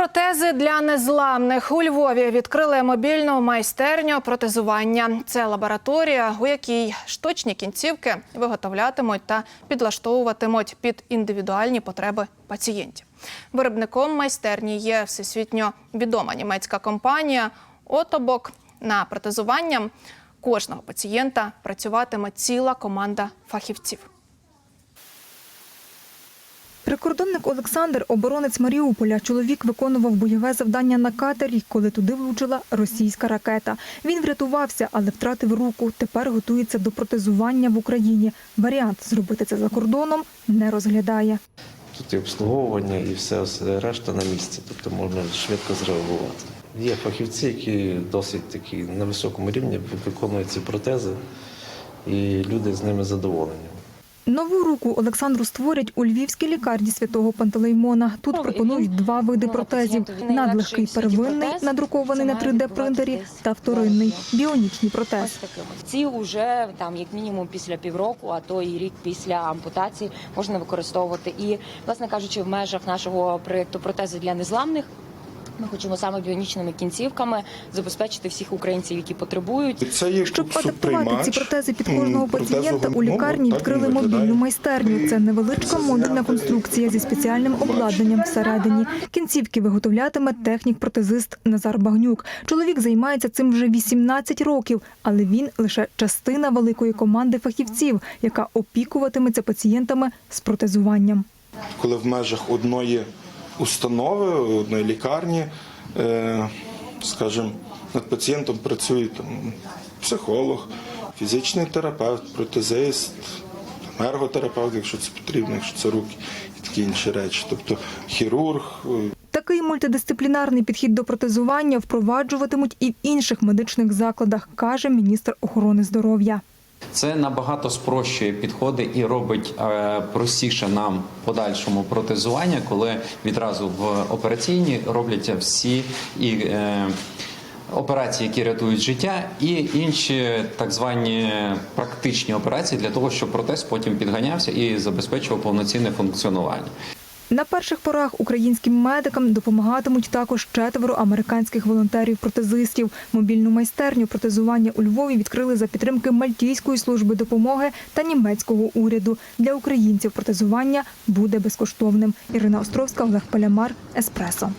Протези для незламних у Львові відкрили мобільну майстерню протезування. Це лабораторія, у якій штучні кінцівки виготовлятимуть та підлаштовуватимуть під індивідуальні потреби пацієнтів. Виробником майстерні є всесвітньо відома німецька компанія Отобок. На протезування кожного пацієнта працюватиме ціла команда фахівців. Прикордонник Олександр, оборонець Маріуполя. Чоловік виконував бойове завдання на катері, коли туди влучила російська ракета. Він врятувався, але втратив руку. Тепер готується до протезування в Україні. Варіант зробити це за кордоном не розглядає. Тут і обслуговування, і все, решта на місці, тобто можна швидко зреагувати. Є фахівці, які досить такі на високому рівні виконують ці протези, і люди з ними задоволені. Нову руку Олександру створять у львівській лікарні святого Пантелеймона. Тут Ну, пропонують два види ну, протезів: надлегкий первинний, надрукований на має 3D-принтері, та вторинний біонічний протез. Ці вже там як мінімум після півроку, а то і рік після ампутації можна використовувати. І, власне кажучи, в межах нашого проєкту протези для незламних. Ми хочемо саме біонічними кінцівками забезпечити всіх українців, які потребують. Це є Щоб адаптувати ці протези під кожного пацієнта, у лікарні відкрили мобільну майстерню. Це невеличка модульна конструкція зі спеціальним обладнанням всередині. Кінцівки виготовлятиме технік-протезист Назар Багнюк. Чоловік займається цим вже 18 років, але він лише частина великої команди фахівців, яка опікуватиметься пацієнтами з протезуванням. Коли в межах одної установи, одної лікарні, е, скажімо, над пацієнтом працює там, психолог, фізичний терапевт, протезист, ерготерапевт, якщо це потрібно, якщо це руки і такі інші речі. Тобто хірург, е, Такий мультидисциплінарний підхід до протезування впроваджуватимуть і в інших медичних закладах, каже міністр охорони здоров'я. Це набагато спрощує підходи і робить е, простіше нам подальшому протезування, коли відразу в операційні робляться всі і. Е, Операції, які рятують життя, і інші так звані практичні операції для того, щоб протез потім підганявся і забезпечував повноцінне функціонування. На перших порах українським медикам допомагатимуть також четверо американських волонтерів-протезистів. Мобільну майстерню протезування у Львові відкрили за підтримки Мальтійської служби допомоги та німецького уряду. Для українців протезування буде безкоштовним. Ірина Островська, Олег Палямар, Еспресо.